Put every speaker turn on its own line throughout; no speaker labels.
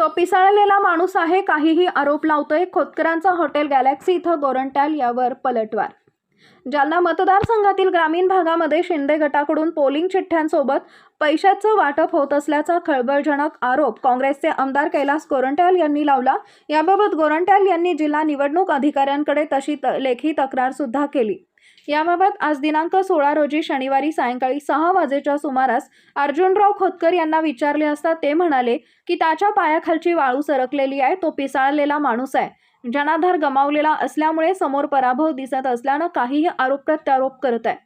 तो पिसाळलेला माणूस आहे काहीही आरोप लावतोय. खोतकरांचा हॉटेल गॅलेक्सी इथं गोरंट्याल यावर पलटवार. जालना मतदारसंघातील ग्रामीण भागामध्ये शिंदे गटाकडून पोलिंग चिठ्ठ्यांसोबत पैशाचं वाटप होत असल्याचा खळबळजनक आरोप काँग्रेसचे आमदार कैलास गोरंट्याल यांनी लावला. याबाबत गोरंट्याल यांनी जिल्हा निवडणूक अधिकाऱ्यांकडे तशी त- लेखी तक्रार सुद्धा केली. याबाबत आज दिनांक सोळा रोजी शनिवारी सायंकाळी सहा वाजेच्या सुमारास अर्जुनराव खोतकर यांना विचारले असता ते म्हणाले की त्याच्या पायाखालची वाळू सरकलेली आहे तो पिसाळलेला माणूस आहे. जनाधार गमावलेला असल्यामुळे समोर पराभव दिसत असल्यानं काहीही आरोप प्रत्यारोप करत आहे.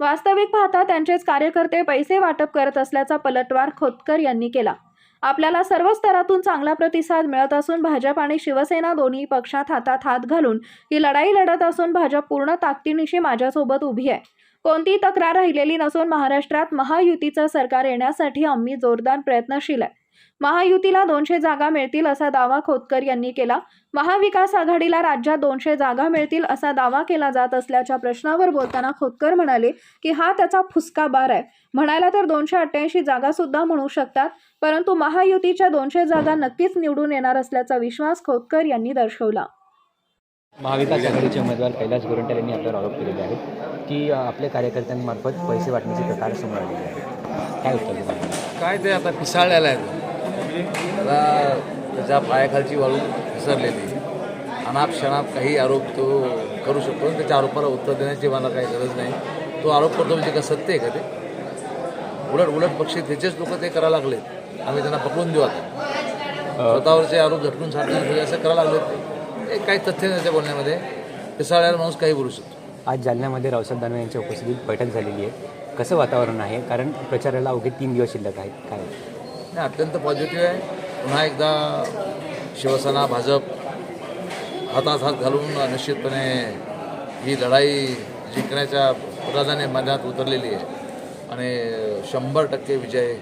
वास्तविक पाहता त्यांचेच कार्यकर्ते पैसे वाटप करत असल्याचा पलटवार खोतकर यांनी केला. आपल्याला सर्व स्तरातून चांगला प्रतिसाद मिळत असून भाजप आणि शिवसेना दोन्ही पक्षात हातात हात घालून ही लढाई लढत असून भाजप पूर्ण ताकदीनिशी माझ्यासोबत उभी आहे. कोणतीही तक्रार राहिलेली नसून महाराष्ट्रात महायुतीचं सरकार येण्यासाठी आम्ही जोरदार प्रयत्नशील आहे. महायुतीला दोनशे जागा मिळतील असा दावा खोतकर यांनी केला. महाविकास आघाडीला राज्यात दोनशे जागा मिळतील असा दावा केला जात असल्याच्या प्रश्नावर बोलताना खोतकर म्हणाले की हा त्याचा फुसका बार आहे. म्हणायला तर दोनशे अठ्ठ्याऐंशी जागा सुद्धा म्हणू शकतात परंतु महायुतीच्या दोनशे जागा नक्कीच निवडून येणार असल्याचा विश्वास खोतकर यांनी दर्शवला.
महाविकास आघाडीचे उमेदवार कैलास गोरंट्याल यांनी आपल्यावर आरोप केलेले आहेत की आपल्या कार्यकर्त्यांमार्फत पैसे वाटण्याचे प्रकार समोर आलेले आहेत. काय उत्तर
काय ते आता पिसाळलेलं आहे. त्याला त्याच्या पायाखालची वाळू घसरलेली अनाप शनाप काही आरोप तो करू शकतो. त्याच्या आरोपाला उत्तर देण्याची मला काही गरज नाही. तो आरोप करतो म्हणजे का सत्य आहे का ते? उलट उलट पक्षी त्याचेच लोक ते करायला लागले आम्ही त्यांना पकडून देऊ आता. स्वतःवरचे आरोप झटकून साधण्यासाठी असं करायला लागले ते. काही तथ्य नाही त्या बोलण्यामध्ये. पिसाळ्याला माणूस काही बोलू शकतो.
आज जालन्यामध्ये रावसाहेब दानवे यांच्या उपस्थितीत बैठक झालेली आहे. कसं वातावरण आहे? कारण प्रचाराला अवघे तीन दिवस शिल्लक आहेत. काय?
नाही अत्यंत पॉझिटिव्ह आहे. पुन्हा एकदा शिवसेना भाजप हातात हात घालून निश्चितपणे ही लढाई जिंकण्याच्या पुराजाने मनात उतरलेली आहे. आणि शंभर टक्के विजय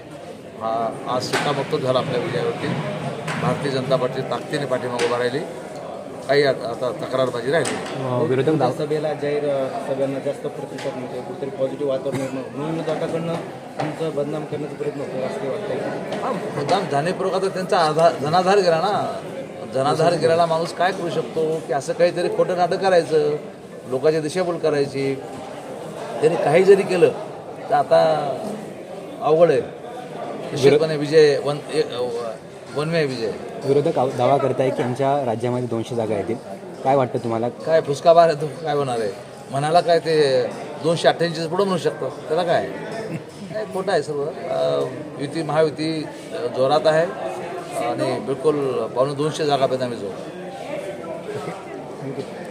हा आज शिक्कामोर्तब झाला आपल्या विजयावरती. भारतीय जनता पार्टी ताकदीने पाठीमागं उभा राहिली. काही आता आता तक्रारबाजी राहिली.
अ, विरोधक
सभेला जाहीर सगळ्यांना जास्त प्रतिसाद मिळतो कुठेतरी पॉझिटिव्ह वातावरण निर्माण म्हणून विरोधकाकडनं तुमचं बदनाम करण्याचा प्रयत्न होतो असं वाटतं
हा मुद्दाम जाणीवपूर्वक आता त्यांचा आधार जनाधार गेला ना. जनाधार गेलेला माणूस काय करू शकतो? की असं काहीतरी खोटं नाटक करायचं लोकांची दिशाभूल करायची. त्यांनी काही जरी केलं तर आता अवघड आहे. निश्चितपणे विजय वन वन वे विजय।
विरोधक आव- दावा करत आहे की आमच्या राज्यामध्ये दोनशे जागा येतील. काय वाटतं तुम्हाला?
काय फुसकाबार आहे तू काय होणार आहे? म्हणाला काय ते दोनशे अठ्ठ्याऐंशी पुढं म्हणू शकतो. त्याला काय? काय खोटं आहे सर्व. युती महायुती जोरात आहे. आणि बिलकुल पावणे दोनशे जागा पेत आम्ही थँक्यू